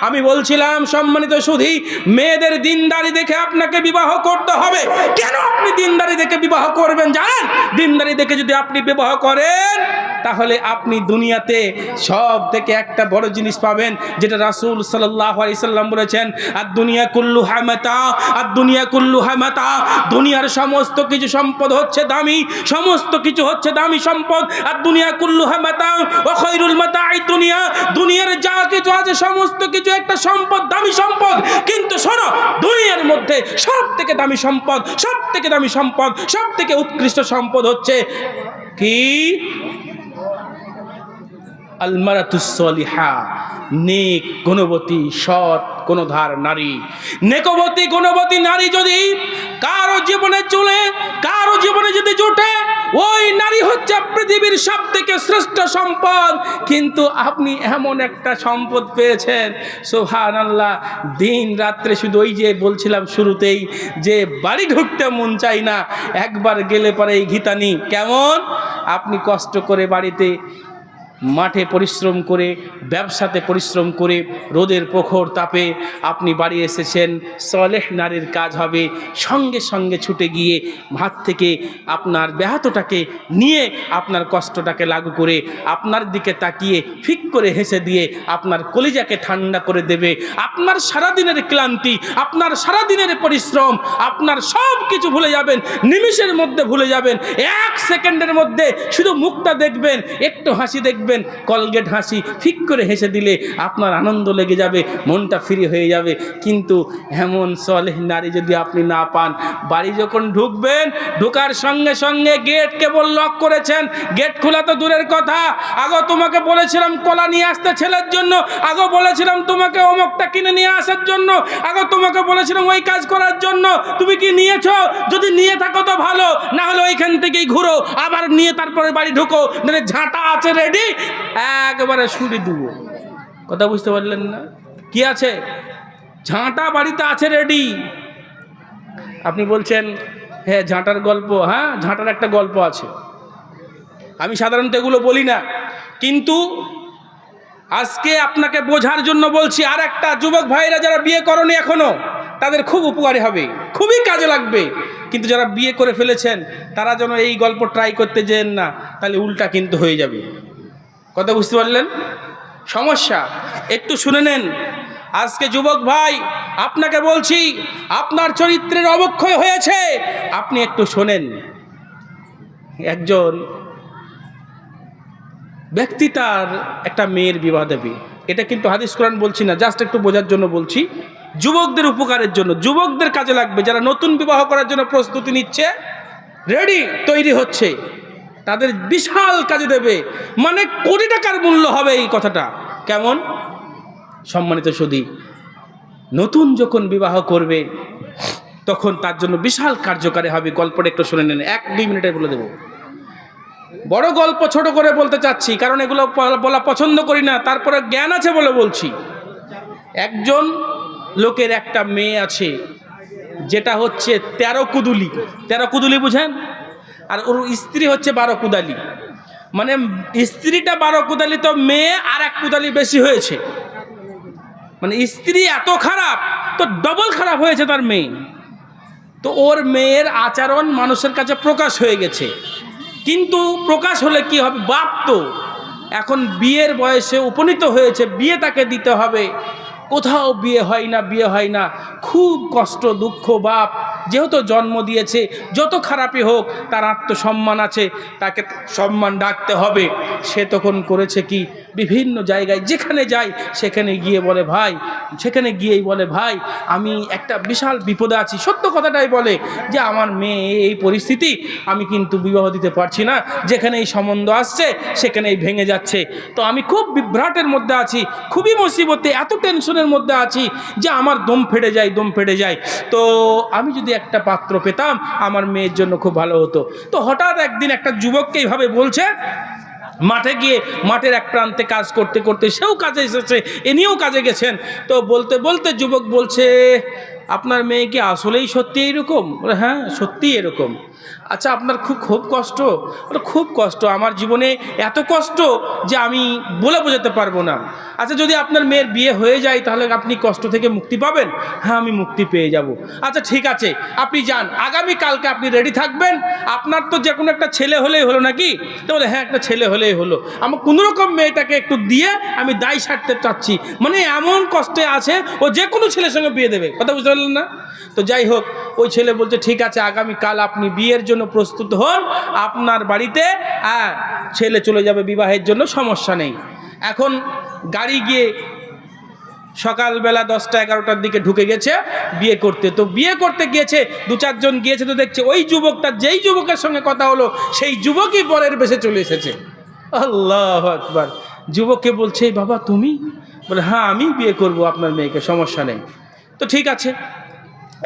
আমি বলছিলাম, সম্মানিত সুধী, মেয়েদের দিনদারি দেখে আপনাকে বিবাহ করতে হবে। কেন আপনি দিনদারি দেখে বিবাহ করবেন জানেন? দিনদারি দেখে যদি আপনি বিবাহ করেন তাহলে আপনি দুনিয়াতে সব থেকে একটা বড় জিনিস পাবেন, যেটা রাসূল সাল্লাম বলেছেন আর দুনিয়া কুল্লু হামাতা আর দুনিয়া কুল্লু হামাতা, দুনিয়ার সমস্ত কিছু সম্পদ হচ্ছে দামি, সমস্ত কিছু হচ্ছে দামি সম্পদ আর দুনিয়া কুল্লু হামাতা ও খৈরুল মাতাই দুনিয়া, দুনিয়ার যা কিছু আছে সমস্ত কিছু একটা সম্পদ, দামি সম্পদ, কিন্তু শোনো, দুনিয়ার মধ্যে সব থেকে দামি সম্পদ সব থেকে দামি সম্পদ সব থেকে উৎকৃষ্ট সম্পদ হচ্ছে কি? আলমারাতুসলিহা নেক গুণবতী, সৎ গুণধার নারী। নেকবতী, গুণবতী নারী যদি কারও জীবনে চলে, কারও জীবনে যদি জুটে, ওই নারী হচ্ছে পৃথিবীর সব থেকে শ্রেষ্ঠ সম্পদ। কিন্তু আপনি এমন একটা সম্পদ পেয়েছেন সোহান আল্লাহ দিন রাত্রে শুধু ওই যে বলছিলাম শুরুতেই, যে বাড়ি ঢুকতে মন চাই না, একবার গেলে পরে এই ঘিতানি কেমন? আপনি কষ্ট করে বাড়িতে মাঠে পরিশ্রম করে, ব্যবসাতে পরিশ্রম করে, রোদের প্রখর তাপে আপনি বাড়ি এসেছেন, সলেহ নারীর কাজ হবে, সঙ্গে সঙ্গে ছুটে গিয়ে ভাত থেকে আপনার ব্যাহতটাকে নিয়ে আপনার কষ্টটাকে লাগু করে, আপনার দিকে তাকিয়ে ফিক করে হেসে দিয়ে আপনার কলিজাকে ঠান্ডা করে দেবে। আপনার সারাদিনের ক্লান্তি, আপনার সারাদিনের পরিশ্রম, আপনার সব কিছু ভুলে যাবেন, নিমিষের মধ্যে ভুলে যাবেন, এক সেকেন্ডের মধ্যে শুধু মুখটা দেখবেন, একটু হাসি দেখবেন কলগেট হাসি ফিক করে হেসে দিলে আপনার আনন্দ লেগে যাবে, মনটা ফ্রি হয়ে যাবে। কিন্তু এমন সলেহ নারী যদি আপনি না পান, বাড়ি যখন ঢুকবেন, ঢোকার সঙ্গে সঙ্গে গেট কেবল লক করেছেন। গেট খোলা তো দূরের কথা। আগো তোমাকে বলেছিলাম কলা নিয়ে আসতে ছেলের জন্য। আগো বলেছিলাম তোমাকে অমকটা কিনে নিয়ে আসার জন্য। আগো তোমাকে বলেছিলাম ওই কাজ করার জন্য। তুমি কি নিয়েছো? যদি নিয়ে থাকো তো ভালো। না হলে ওইখান থেকেই ঘুরো। আবার নিয়ে তারপরে বাড়ি ঢুকো। মানে ঝাঁটা আছে রেডি একবারে শুড়ি দেবো কথা বুঝতে পারলেন না? কি আছে? ঝাঁটা বাড়িতে আছে রেডি। আপনি বলছেন হ্যাঁ ঝাঁটার গল্প হ্যাঁ ঝাঁটার একটা গল্প আছে। আমি সাধারণত এগুলো বলি না। কিন্তু আজকে আপনাকে বোঝার জন্য বলছি আর একটা যুবক ভাইরা যারা বিয়ে করনি এখনও, তাদের খুব উপকারী হবে। খুবই কাজে লাগবে। কিন্তু যারা বিয়ে করে ফেলেছেন, তারা যেন এই গল্প ট্রাই করতে যেন না, তাহলে উল্টা কিন্তু হয়ে যাবে। কথা বুঝতে পারলেন? সমস্যা, একটু শুনে নেন। আজকে যুবক ভাই, আপনাকে বলছি, আপনার চরিত্রের অবক্ষয় হয়েছে। আপনি একটু শোনেন। একজন ব্যক্তি তার একটা মেয়ের বিবাহ দেবে। এটা কিন্তু হাদিস কোরআন বলছি না, জাস্ট একটু বোঝার জন্য বলছি। যুবকদের উপকারের জন্য, যুবকদের কাজে লাগবে। যারা নতুন বিবাহ করার জন্য প্রস্তুতি নিচ্ছে রেডি তৈরি হচ্ছে। তাদের বিশাল কাজে দেবে। মানে কোটি টাকার মূল্য হবে এই কথাটা। কেমন? সম্মানিত সুদী নতুন যখন বিবাহ করবে, তখন তার জন্য বিশাল কার্যকারী হবে। গল্পটা একটু শুনে নেন, এক দুই মিনিটে বলে দেবো। বড় গল্প ছোট করে বলতে চাচ্ছি, কারণ এগুলো বলা পছন্দ করি না, তারপরে জ্ঞান আছে বলে বলছি। একজন লোকের একটা মেয়ে আছে, যেটা হচ্ছে তেরো কুদুলি। তেরো কুদুলি বুঝেন? আর ওর স্ত্রী হচ্ছে বারো কুদালি। মানে স্ত্রীটা বারো কুদালি তো মেয়ে আর এক কুদালি বেশি হয়েছে। মানে স্ত্রী এত খারাপ, তো ডবল খারাপ হয়েছে তার মেয়ে। তো ওর মেয়ের আচরণ মানুষের কাছে প্রকাশ হয়ে গেছে। কিন্তু প্রকাশ হলে কি হবে? বাপ তো। এখন বিয়ের বয়সে উপনীত হয়েছে, বিয়ে তাকে দিতে হবে। কোথাও বিয়ে হয় না, বিয়ে হয় না। খুব কষ্ট, দুঃখ, বাপ। যেহেতু জন্ম দিয়েছে, যত খারাপই হোক, তার আত্মসম্মান আছে, তাকে সম্মান ডাকতে হবে। সে তখন করেছে কি? বিভিন্ন জায়গায় যেখানে যায় সেখানে গিয়ে বলে, ভাই, সেখানে গিয়েই বলে, ভাই, আমি একটা বিশাল বিপদে আছি। সত্য কথাটাই বলে যে, আমার মেয়ে, এই পরিস্থিতি আমি কিন্তু বিবাহ দিতে পারছি না। যেখানে এই সম্বন্ধ আসছে, সেখানেই ভেঙে যাচ্ছে। তো আমি খুব বিভ্রাটের মধ্যে আছি, খুবই মুসিবতে, এত টেনশনের মধ্যে আছি যে, আমার দম ফেটে যায়, দম ফেটে যায়। তো আমি যদি একটা পাত্র পেতাম, আমার মেয়ের জন্য খুব ভালো হতো। তো হঠাৎ একদিন একটা যুবককে এইভাবে বলছে মাঠে গিয়ে মাঠের এক প্রান্তে কাজ করতে করতে সেও কাজে এসেছে এনিও কাজে গেছেন। তো বলতে বলতে যুবক বলছে আপনার মেয়ে কি আসলেই সত্যি এরকম হ্যাঁ সত্যিই এরকম। আচ্ছা আপনার খুব খুব কষ্ট? বলে, খুব কষ্ট। আমার জীবনে এত কষ্ট যে আমি বলে বোঝাতে পারব না। আচ্ছা যদি আপনার মেয়ের বিয়ে হয়ে যায় তাহলে আপনি কষ্ট থেকে মুক্তি পাবেন? হ্যাঁ আমি মুক্তি পেয়ে যাব। আচ্ছা ঠিক আছে আপনি যান। আগামী কালকে আপনি রেডি থাকবেন। আপনার তো যে কোনো একটা ছেলে হলেই হলো নাকি? তো বলে হ্যাঁ একটা ছেলে হলেই হলো। আমার কোনো রকম মেয়েটাকে একটু দিয়ে আমি দায় সারতে চাচ্ছি। মানে এমন কষ্টে আছে ও যে কোনো ছেলের সঙ্গে বিয়ে দেবে। কথা বুঝতে পারলেন না? তো যাই হোক, ওই ছেলে বলছে, ঠিক আছে, আগামীকাল আপনি বিয়ের জন্য প্রস্তুত হন। আপনার বাড়িতে হ্যাঁ ছেলে চলে যাবে বিবাহের জন্য, সমস্যা নেই। এখন গাড়ি গিয়ে সকালবেলা দশটা, এগারোটার দিকে ঢুকে গেছে, বিয়ে করতে। তো বিয়ে করতে গিয়েছে, দু চারজন গিয়েছে, তো দেখছে ওই যুবকটা, যেই যুবকের সঙ্গে কথা হলো, সেই যুবকই পরের বেশে চলে এসেছে। আল্লাহ আকবার। যুবককে বলছে, বাবা, তুমি? বলে হ্যাঁ আমি বিয়ে করব আপনার মেয়েকে, সমস্যা নেই। তো ঠিক আছে।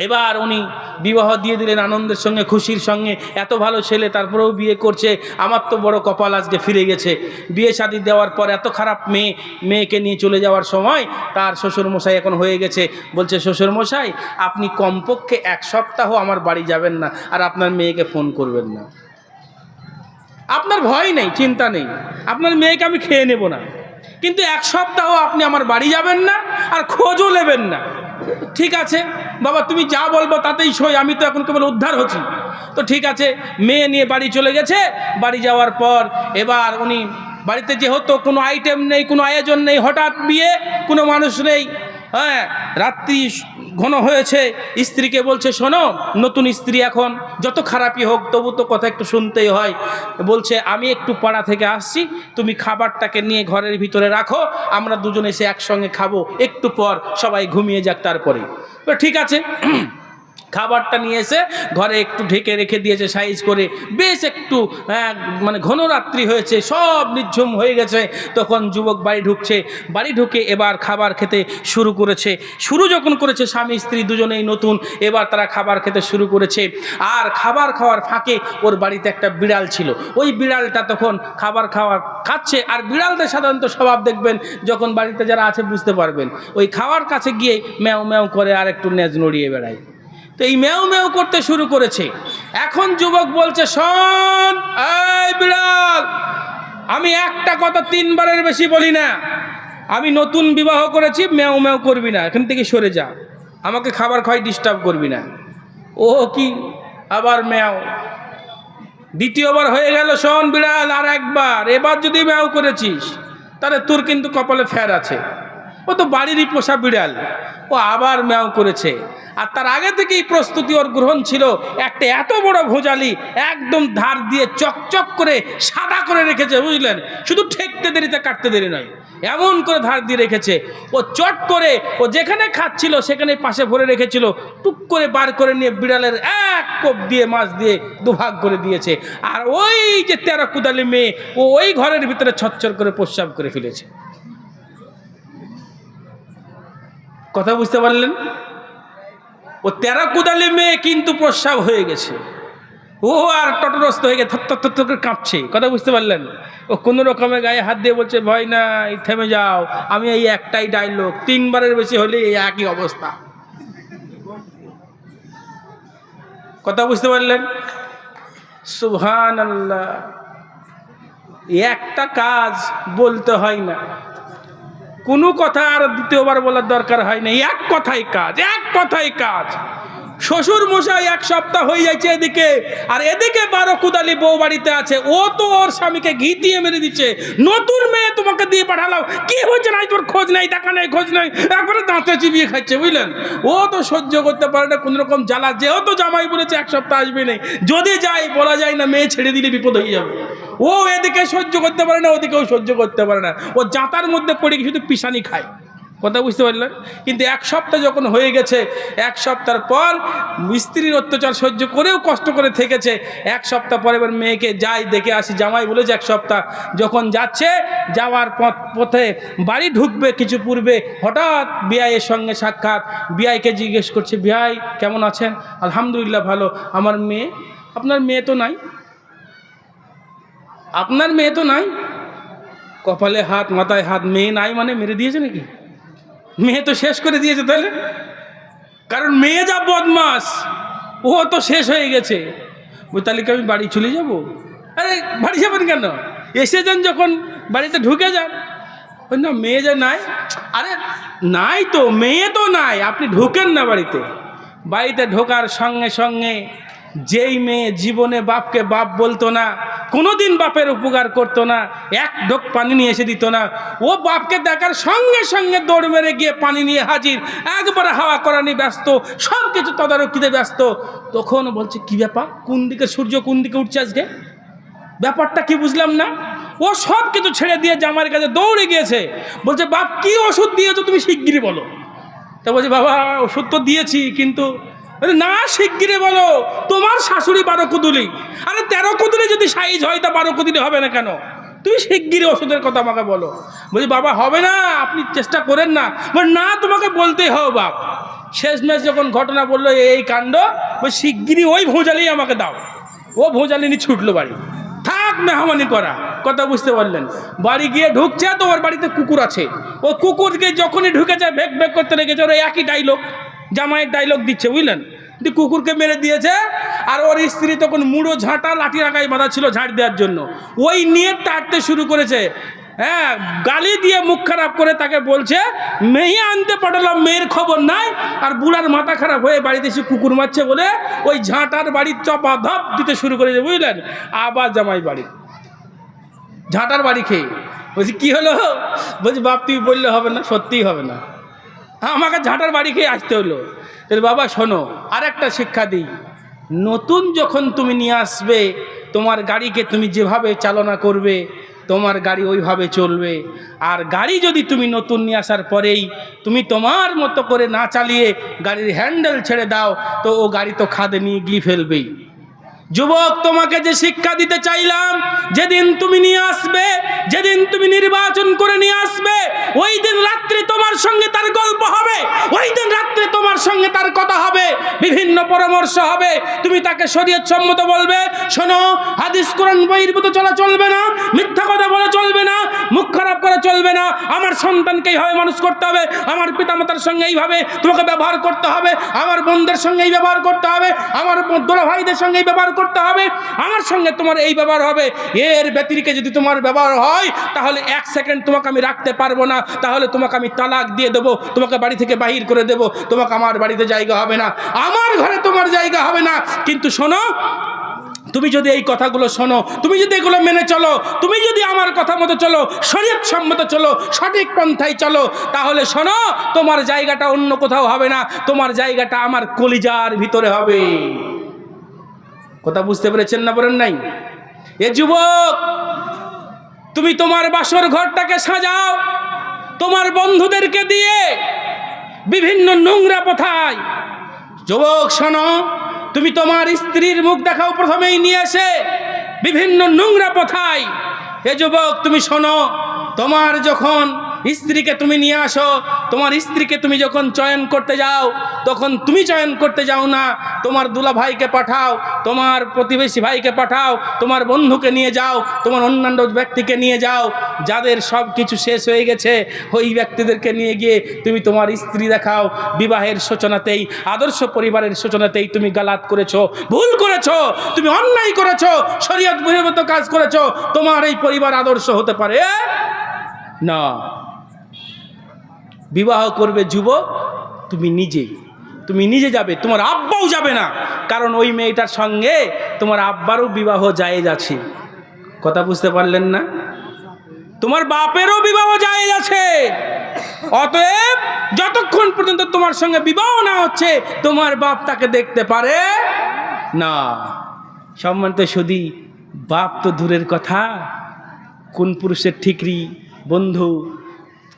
এবার উনি বিবাহ দিয়ে দিলেন আনন্দের সঙ্গে, খুশির সঙ্গে। এত ভালো ছেলে, তারপরেও বিয়ে করছে। আমার তো বড় কপাল আজকে ফিরে গেছে। বিয়ে শাদি দেওয়ার পর এত খারাপ মেয়ে, মেয়েকে নিয়ে চলে যাওয়ার সময় তার শ্বশুরমশাই এখন হয়ে গেছে। বলছে, শ্বশুরমশাই, আপনি কমপক্ষে এক সপ্তাহ আমার বাড়ি যাবেন না আর আপনার মেয়েকে ফোন করবেন না। আপনার ভয় নেই, চিন্তা নেই। আপনার মেয়েকে আমি খেয়ে নেব না। কিন্তু এক সপ্তাহ আপনি আমার বাড়ি যাবেন না আর খোঁজও নেবেন না। ঠিক আছে, বাবা তুমি যা বলব তাতেই সই, আমি তো এখন কেবল উদ্ধার হচ্ছি। তো ঠিক আছে, মেয়ে নিয়ে বাড়ি চলে গেছে, বাড়ি যাওয়ার পর এবার উনি বাড়িতে যে হতো কোনো আইটেম নেই, কোনো আয়োজন নেই, হঠাৎ বিয়ে, কোনো মানুষ নেই হ্যাঁ রাত্রি ঘন হয়েছে। স্ত্রীকে বলছে, শোনো, নতুন স্ত্রী এখন যত খারাপই হোক, তবু তো কথা একটু শুনতেই হয়। বলছে, আমি একটু পাড়া থেকে আসছি, তুমি খাবারটাকে নিয়ে ঘরের ভিতরে রাখো, আমরা দুজনে এসে একসঙ্গে খাব। একটু পর সবাই ঘুমিয়ে যাক তারপরে। ঠিক আছে খাবারটা নিয়ে এসে ঘরে একটু ঢেকে রেখে দিয়েছে সাইজ করে। বেশ একটু হ্যাঁ, মানে ঘন রাত্রি হয়েছে সব নির্ঝুম হয়ে গেছে। তখন যুবক বাড়ি ঢুকছে বাড়ি ঢুকে এবার খাবার খেতে শুরু করেছে। শুরু যখন করেছে স্বামী স্ত্রী দুজনেই নতুন এবার তারা খাবার খেতে শুরু করেছে। আর খাবার খাওয়ার ফাঁকে ওর বাড়িতে একটা বিড়াল ছিল। ওই বিড়ালটা তখন খাবার খাওয়ার খাচ্ছে আর বিড়ালদের সাধারণত স্বভাব দেখবেন যখন বাড়িতে যারা আছে বুঝতে পারবেন। ওই খাওয়ার কাছে গিয়ে ম্যাও ম্যাও করে আর একটু নেজ নড়িয়ে বেড়ায়। তো এই ম্যাও ম্যাও করতে শুরু করেছে। এখন যুবক বলছে, শোন বিড়াল আমি একটা কথা তিনবারের বেশি বলি না। আমি নতুন বিবাহ করেছি ম্যাও ম্যাও করবি না। এখান থেকে সরে যা। আমাকে খাবার খাওয়াই ডিস্টার্ব করবি না। ও কি? আবার ম্যাও দ্বিতীয়বার হয়ে গেল, শোন বিড়াল আর একবার। এবার যদি ম্যাও করেছিস, তাহলে তোর কিন্তু কপালে ফের আছে। ও তো বাড়িরই পোষা বিড়াল। ও আবার ম্যাও করেছে। আর তার আগে থেকেই প্রস্তুতি ওর গ্রহণ ছিল একটা এত বড় ভোজালি, একদম ধার দিয়ে চকচক করে সাদা করে রেখেছে, বুঝলেন? শুধু ঠেকতে দেরিতে কাটতে দেরি নয়, এমন করে ধার দিয়ে রেখেছে। ও চট করে, ও যেখানে খাচ্ছিল সেখানে পাশে ভরে রেখেছিল, টুক করে বার করে নিয়ে বিড়ালের এক কোপ দিয়ে, মাছ দিয়ে দুভাগ করে দিয়েছে। আর ওই যে তেরো কুদালি মেয়ে, ও ওই ঘরের ভিতরে ছচ্ছর করে প্রস্রাব করে ফেলেছে। কথা বুঝতে পারলেন? ও তেরা কুদালি মেয়ে কিন্তু প্রস্রাব হয়ে গেছে। ও আর টটরস্ত হয়ে গেছে, থর থর করে কাঁপছে। কথা বুঝতে পারলেন? ও কোনো রকমের গায়ে হাত দিয়ে বলছে, ভয় নাই, থেমে যাও। আমি এই একটাই ডায়লগ, তিনবারের বেশি হলে এই একই অবস্থা। কথা বুঝতে পারলেন? সুহান আল্লাহ একটা কাজ বলতে হয় না। কোনো কথা আর দ্বিতীয়বার বলার দরকার হয় না। এক কথাই কাজ, এক কথাই কাজ। শ্বশুর মশাই এক সপ্তাহ হয়ে যাচ্ছে এদিকে, আর এদিকে বারো কুদালি বউ বাড়িতে আছে। ও তো ওর স্বামীকে ঘি দিয়ে মেরে দিচ্ছে। নতুন মেয়ে তোমাকে দিয়ে পাঠালাম। কি হয়েছে নাই? তোর খোঁজ নাই, দেখা নেই, খোঁজ নাই। একবারে দাঁতে চিবিয়ে খাচ্ছে, বুঝলেন? ও তো সহ্য করতে পারে না, কোনো রকম জ্বালা। যেহেতু জামাই বলেছে, এক সপ্তাহ আসবে নেই। যদি যাই বলা যায় না, মেয়ে ছেড়ে দিলে বিপদ হয়ে যাবে। ও এদিকে সহ্য করতে পারে না, ওদিকেও সহ্য করতে পারে না। ও জাতার মধ্যে পড়ে শুধু পিসানি খায়। কথা বুঝতে পারলেন? কিন্তু এক সপ্তাহ যখন হয়ে গেছে, এক সপ্তাহ পর স্ত্রীর অত্যাচার সহ্য করেও কষ্ট করে থেকেছে। এক সপ্তাহ পরে এবার মেয়েকে যাই দেখে আসি, জামাই বলেছে এক সপ্তাহ, যখন যাচ্ছে, যাওয়ার পথ পথে বাড়ি ঢুকবে কিছু পূর্বে। হঠাৎ বিআইয়ের সঙ্গে সাক্ষাৎ। বিআইকে জিজ্ঞেস করছে, বিআই, কেমন আছেন? আলহামদুলিল্লাহ, ভালো। আমার মেয়ে? আপনার মেয়ে তো নাই। আপনার মেয়ে তো নাই। কপালে হাত, মাথায় হাত, মেয়ে নাই মানে মেরে দিয়েছে নাকি? মেয়ে তো শেষ করে দিয়েছে তাহলে? কারণ মেয়ে যা বদমাস, ও তো শেষ হয়ে গেছে। তাহলে কি আমি বাড়ি চলে যাব? আরে, বাড়ি যাবেন কেন? এসে যান যখন বাড়িতে ঢুকে যান। না, মেয়ে যে নাই। আরে, নাই তো, মেয়ে তো নাই। আপনি ঢুকেন না বাড়িতে। বাড়িতে ঢোকার সঙ্গে সঙ্গে যেই মেয়ে জীবনে বাপকে বাপ বলতো না, কোনোদিন বাপের উপকার করতো না, এক ঢোক পানি নিয়ে এসে দিত না। ও বাপকে দেখার সঙ্গে সঙ্গে দৌড় মেরে গিয়ে পানি নিয়ে হাজির। একবারে হাওয়া করানি ব্যস্ত সব কিছু তদারকিতে ব্যস্ত। তখন বলছে, কি ব্যাপার? কোন দিকে সূর্য কোন দিকে উঠছে আজকে? ব্যাপারটা কি বুঝলাম না। ও সব কিছু ছেড়ে দিয়ে জামাইয়ের কাছে দৌড়ে গিয়েছে। বলছে, বাপ, কি ওষুধ দিয়েছ তুমি শিগগিরই বলো। তা বলছে, বাবা, ওষুধ তো দিয়েছি, কিন্তু না শিগগিরে বলো, তোমার শাশুড়ি বারো কুদুলি। আরে, তেরো কুদুলি যদি সাইজ হয়, তা বারো কুদুলি হবে না কেন? তুমি শিগগিরি ওষুধের কথা আমাকে বলো। বলছি, বাবা, হবে না, আপনি চেষ্টা করেন না। বল, না, তোমাকে বলতেই হবে, বাপ। শেষমেশ যখন ঘটনা বলল, এই কাণ্ড ওই শিগগিরি ওই ভোঁজালেই আমাকে দাও। ও ভোঁজালি নিয়ে ছুটলো বাড়ি। থাক মেহমানি করা। কথা বুঝতে পারলেন? বাড়ি গিয়ে ঢুকছে তো ওর বাড়িতে কুকুর আছে। ও কুকুরকে যখনই ঢুকে যায়, ভেক ভেক করতে লেগেছে, ওর একই ডাইলগ জামাইয়ের ডাইলগ দিচ্ছে, বুঝলেন? কুকুরকে মেরে দিয়েছে, আর ওর স্ত্রী তখন মুড়ো, ঝাঁটা, লাঠি রাখায় বাঁধা ছিল ঝাঁট দেওয়ার জন্য। ওই নিয়ে টাটতে শুরু করেছে। হ্যাঁ গালি দিয়ে মুখ খারাপ করে তাকে বলছে, মেয়ে আনতে পাঠালাম, মেয়ের খবর নাই। আর বুড়ার মাথা খারাপ হয়ে বাড়িতে এসে কুকুর মারছে বলে ওই ঝাঁটার বাড়ির চপা ধপ দিতে শুরু করেছে, বুঝলেন? আবার জামাই বাড়ি। ঝাঁটার বাড়ি খেয়ে। বলছি, কী হলো? বলছি, বাপ, তুই বললে হবে না, সত্যিই হবে না। আমাকে ঝাঁটার বাড়ি খেয়ে আসতে হলো। তাহলে বাবা, শোনো আর একটা শিক্ষা দিই। নতুন যখন তুমি নিয়ে আসবে, তোমার গাড়িকে তুমি যেভাবে চালনা করবে তোমার গাড়ি ওইভাবে চলবে। আর গাড়ি যদি তুমি নতুন নিয়ে আসার পরেই তুমি তোমার মতো করে না চালিয়ে গাড়ির হ্যান্ডেল ছেড়ে দাও, তো ও গাড়ি তো খাদে নিয়ে গিয়ে ফেলবেই। যুবক, তোমাকে যে শিক্ষা দিতে চাইলাম, যেদিন তুমি নিয়ে আসবে, যেদিন তুমি নির্বাচন করে নিয়ে আসবে, ওই দিন রাত্রে তোমার সঙ্গে তার গল্প হবে, ওই দিন রাত্রে তোমার সঙ্গে তার কথা হবে, বিভিন্ন পরামর্শ হবে। তুমি তাকে শরীয়ত সম্মত বলবে, শোনো, হাদিস, কোরআন, বইয়ের মতো চলা চলবে না, মিথ্যা কথা বলা চলবে না, মুখ খারাপ করা চলবে না, আমার সন্তানকে এইভাবে মানুষ করতে হবে, আমার পিতামাতার সঙ্গে এইভাবে তোমাকে ব্যবহার করতে হবে, আমার বোনদের সঙ্গে এই ব্যবহার করতে হবে, আমার দোলা ভাইদের সঙ্গে এই ব্যবহার করতে হবে। আমার সঙ্গে তোমার এই ব্যবহার হবে। এর ব্যতিরিকে যদি তোমার ব্যবহার হয়, তাহলে এক সেকেন্ড তোমাকে আমি রাখতে পারব না। তাহলে তোমাকে আমি তালাক দিয়ে দেবো। তোমাকে বাড়ি থেকে বাহির করে দেবো। তোমাকে আমার বাড়িতে জায়গা হবে না। আমার ঘরে তোমার জায়গা হবে না। কিন্তু শোনো, তুমি যদি এই কথাগুলো শোনো, তুমি যদি এগুলো মেনে চলো, তুমি যদি আমার কথা মতো চলো, শরীয়ত সম্মত চলো, সঠিক পন্থায় চলো, তাহলে শোনো, তোমার জায়গাটা অন্য কোথাও হবে না। তোমার জায়গাটা আমার কলিজার ভিতরে হবে। কথা বুঝতে পেরেছেন না বলেন নাই? এ যুবক, তুমি তোমার বাসর ঘরটাকে সাজাও, তোমার বন্ধুদেরকে দিয়ে বিভিন্ন নোংরা পথায়। যুবক, শোনো, তুমি তোমার স্ত্রীর মুখ দেখাও প্রথমেই নিয়ে এসে বিভিন্ন নোংরা পথায়। এ যুবক, তুমি শোনো, তোমার যখন স্ত্রীকে তুমি নিয়ে আসো। তোমার স্ত্রীকে তুমি যখন চয়ন করতে যাও, তখন তুমি চয়ন করতে যাও না। তোমার দুলা ভাইকে পাঠাও, তোমার প্রতিবেশী ভাইকে পাঠাও, তোমার বন্ধুকে নিয়ে যাও, তোমার অন্যান্য ব্যক্তিকে নিয়ে যাও। যাদের সব কিছু শেষ হয়ে গেছে, ওই ব্যক্তিদেরকে নিয়ে গিয়ে তুমি তোমার স্ত্রী দেখাও। বিবাহের সূচনাতেই, আদর্শ পরিবারের সূচনাতেই তুমি গালাত করেছ, ভুল করেছ, তুমি অন্যায় করেছ, শরীয়ত বহির্ভূত কাজ করেছ। তোমার এই পরিবার আদর্শ হতে পারে? না। বিবাহ করবে যুবক, তুমি নিজে। তুমি নিজে যাবে, তোমার আব্বাও যাবে না। কারণ ওই মেয়েটার সঙ্গে তোমার আব্বারও বিবাহ জায়েজ আছে। কথা বুঝতে পারলেন না? তোমার বাপেরও বিবাহ জায়েজ আছে। অতএব যতক্ষণ পর্যন্ত তোমার সঙ্গে বিবাহ না হচ্ছে, তোমার বাপ তাকে দেখতে পারে না। সম্মানিত সুদী বাপ তো দূরের কথা। কোন পুরুষের ঠিকরি, বন্ধু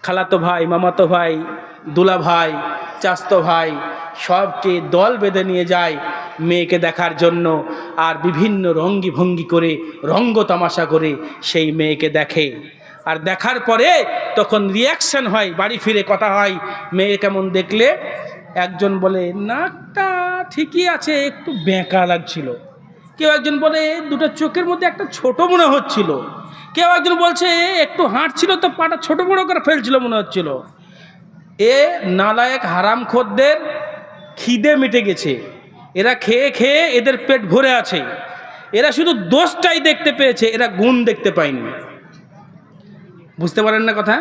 খালাতো ভাই, মামাতো ভাই, দুলা ভাই, চাস্তো ভাই, সবকে দল বেঁধে নিয়ে যায় মেয়েকে দেখার জন্য আর বিভিন্ন রঙ্গি ভঙ্গি করে, রঙ্গ তামাশা করে সেই মেয়েকে দেখে। আর দেখার পরে তখন রিয়াকশন হয়, বাড়ি ফিরে কথা হয়, মেয়ে কেমন দেখলে? একজন বলে, নাকটা ঠিকই আছে, একটু বেঁকা লাগছিল। কেউ একজন বলে, দুটো চোখের মধ্যে একটা ছোট মনে হচ্ছিল। কেউ একজন বলছে একটু হাঁটছিল তো পাটা ছোট বড় করে ফেলছিল মনে হচ্ছিল। এ নালায়ক হারাম খোদ্দের খিদে মিটে গেছে। এরা খেয়ে খেয়ে এদের পেট ভরে আছে। এরা শুধু দোষটাই দেখতে পেয়েছে, এরা গুণ দেখতে পায়নি। বুঝতে পারেন না কথা?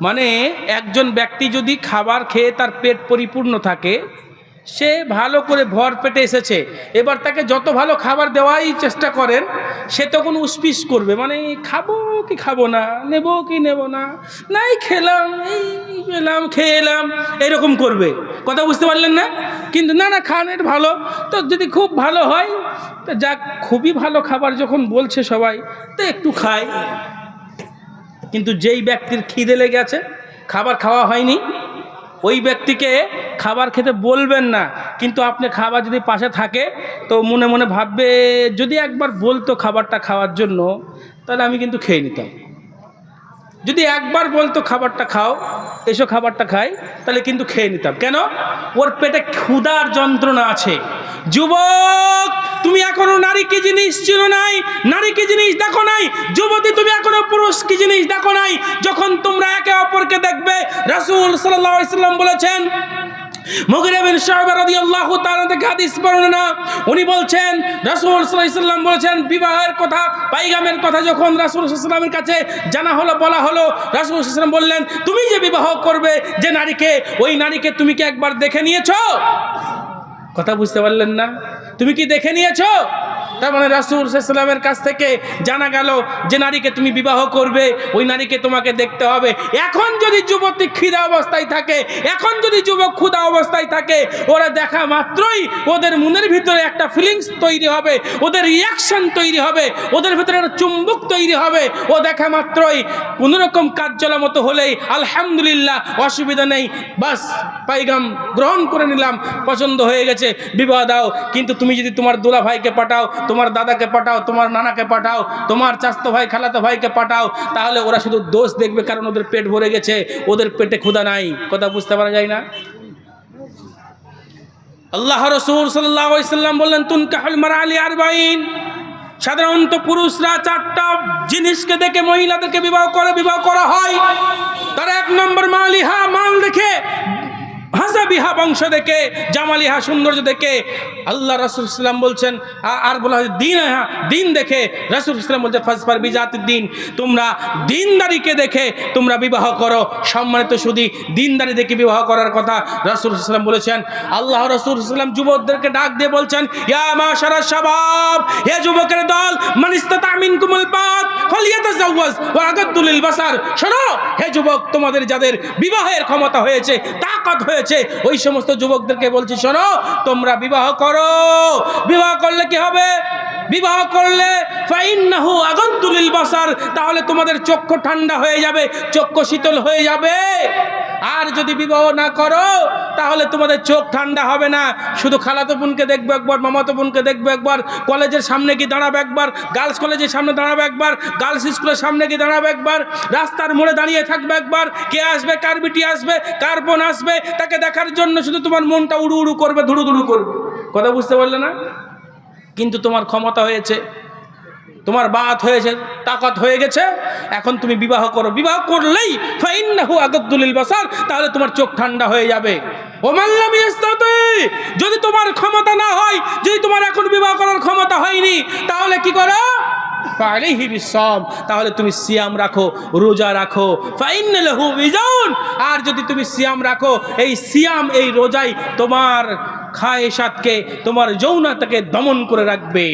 মানে একজন ব্যক্তি যদি খাবার খেয়ে তার পেট পরিপূর্ণ থাকে সে ভালো করে ভর পেটে এসেছে। এবার তাকে যত ভালো খাবার দেওয়াই চেষ্টা করেন, সে তখন উসপিস করবে। মানে খাব কি খাব না? নেব কি নেব না? নাই খেলাম, এই খেলাম। খেয়ে এলাম এরকম করবে। কথা বুঝতে পারলেন না? কিন্তু না না, খান, এটা ভালো। তো যদি খুব ভালো হয়, তো যাক খুবই ভালো খাবার যখন বলছে সবাই, তো একটু খায়। কিন্তু যেই ব্যক্তির খিদে লেগে আছে, খাবার খাওয়া হয়নি, ওই ব্যক্তিকে খাবার খেতে বলবেন না, কিন্তু আপনি খাবার যদি পাশে থাকে, তো মনে মনে ভাববে, যদি একবার বলতো খাবারটা খাওয়ার জন্য, তাহলে আমি কিন্তু খেয়ে নিতাম। যদি একবার বলতো খাবারটা খাও, এসো খাবারটা খাই, তাহলে কিন্তু খেয়ে নিতাম। কেন? ওর পেটে ক্ষুধার যন্ত্রণা আছে। যুবক, তুমি এখনও নারী কি জিনিস চিনো নাই? নারী কি জিনিস দেখো নাই? যুবতী, তুমি এখনও পুরুষ কি জিনিস দেখো নাই? যখন তোমরা একে অপরকে দেখবে, রাসূল সাল্লাম বলেছেন উনি বলছেন রাসুল বিবাহের কথা, পাইগামের কথা যখন কাছে জানা হলো, বলা হলো বললেন, তুমি যে বিবাহ করবে, যে নারীকে, ওই নারীকে তুমি কি একবার দেখে নিয়েছো? কথা বুঝতে পারলেন না? তুমি কি দেখে নিয়েছো? তার মানে রাসুল সাল্লামের কাছ থেকে জানা গেল যে নারীকে তুমি বিবাহ করবে, ওই নারীকে তোমাকে দেখতে হবে। এখন যদি যুবতী খিদা অবস্থায় থাকে, এখন যদি যুবক ক্ষুধা অবস্থায় থাকে, ওরা দেখা মাত্রই ওদের মনের ভিতরে একটা ফিলিংস তৈরি হবে, ওদের রিয়াকশন তৈরি হবে, ওদের ভিতরে একটা চুম্বক তৈরি হবে। ও দেখা মাত্রই কোনো রকম কাজ চলা মতো হলেই আলহামদুলিল্লাহ, অসুবিধা নেই, বাস, পাইগাম গ্রহণ করে নিলাম, পছন্দ হয়ে গেছে, বিবাহ দাও। কিন্তু তুমি যদি তোমার দোলা ভাইকে পাঠাও, তোমার দাদাকে পাঠাও, তোমার নানাকে পাঠাও, তোমার চাস্তো ভাই, খালাতো ভাইকে পাঠাও, তাহলে ওরা শুধু দোষ দেখবে কারণ ওদের পেট ভরে গেছে, ওদের পেটে ক্ষুদা নাই। কথা বুঝতে পারা যায় না? আল্লাহ রসুল সাল্লাম বললেন তুন কাহল মারা আলী আর বাইন সাধারণত পুরুষরা চারটা জিনিসকে দেখে, মহিলাদেরকে বিবাহ করে, বিবাহ করা হয়। তার এক নম্বর মালিহা মাল দেখে হাসা বিহা বংশ দেখে জামালিহা সৌন্দর্য দেখে। আল্লাহ রাসুল ইসলাম বলছেন আর বলা হয় দিন হ্যাঁ দিন দেখে। রাসুল ইসলাম বলছে ফাজফার বিজাতির দিন। তোমরা দিনদারিকে দেখে, তোমরা বিবাহ করো। সম্মানিত শুধু দিনদারি দেখে বিবাহ করার কথা রাসুল ইসলাম বলেছেন। আল্লাহ রসুল ইসলাম যুবকদেরকে ডাক দিয়ে বলছেন হে যুবকের দল মানিস্তা তামিন কুমুল পাত বাসার। হে যুবক, তোমাদের যাদের বিবাহের ক্ষমতা হয়েছে, তাকত হয়েছে ওই সমস্ত যুবকদেরকে বলছি, শোনো, তোমরা বিবাহ করো। বিবাহ করলে কি হবে? বিবাহ করলে আগন্তুলিল বাসার, তাহলে তোমাদের চক্ষু ঠান্ডা হয়ে যাবে, চক্ষু শীতল হয়ে যাবে। আর যদি বিবাহ না করো, তাহলে তোমাদের চোখ ঠান্ডা হবে না। শুধু খালাতো বোনকে দেখবে একবার, মামাতো বোনকে দেখবে একবার, কলেজের সামনে গিয়ে দাঁড়াবে একবার, গার্লস কলেজের সামনে দাঁড়াবে একবার, গার্লস স্কুলের সামনে গিয়ে দাঁড়াবে একবার, রাস্তার মোড়ে দাঁড়িয়ে থাকবে একবার, কে আসবে, কার বিটি আসবে, কার বোন আসবে, তাকে দেখার জন্য শুধু তোমার মনটা উড়ু উড়ু করবে, ধুড়ু ধুড়ু করবে। কথা বুঝতে পারলে না? কিন্তু তোমার ক্ষমতা হয়েছে। তোমার বাত হয়েছে, তাকত হয়ে গেছে, এখন তুমি বিবাহ করো। বিবাহ করলেই ফাইন্নাহু আগাদ্দুলিল বাসার, তাহলে তোমার চোখ ঠান্ডা হয়ে যাবে। ও মাল্লাম ইস্তাতি যদি তোমার ক্ষমতা না হয়, যদি তোমার এখন বিবাহ করার ক্ষমতা হয়নি, তাহলে কি করো? তাহলে তুমি সিয়াম রাখো, রোজা রাখো। আর যদি তুমি সিয়াম রাখো, এই সিয়াম, এই রোজাই তোমার খায়েশাতকে, তোমার যৌনতাকে দমন করে রাখবে।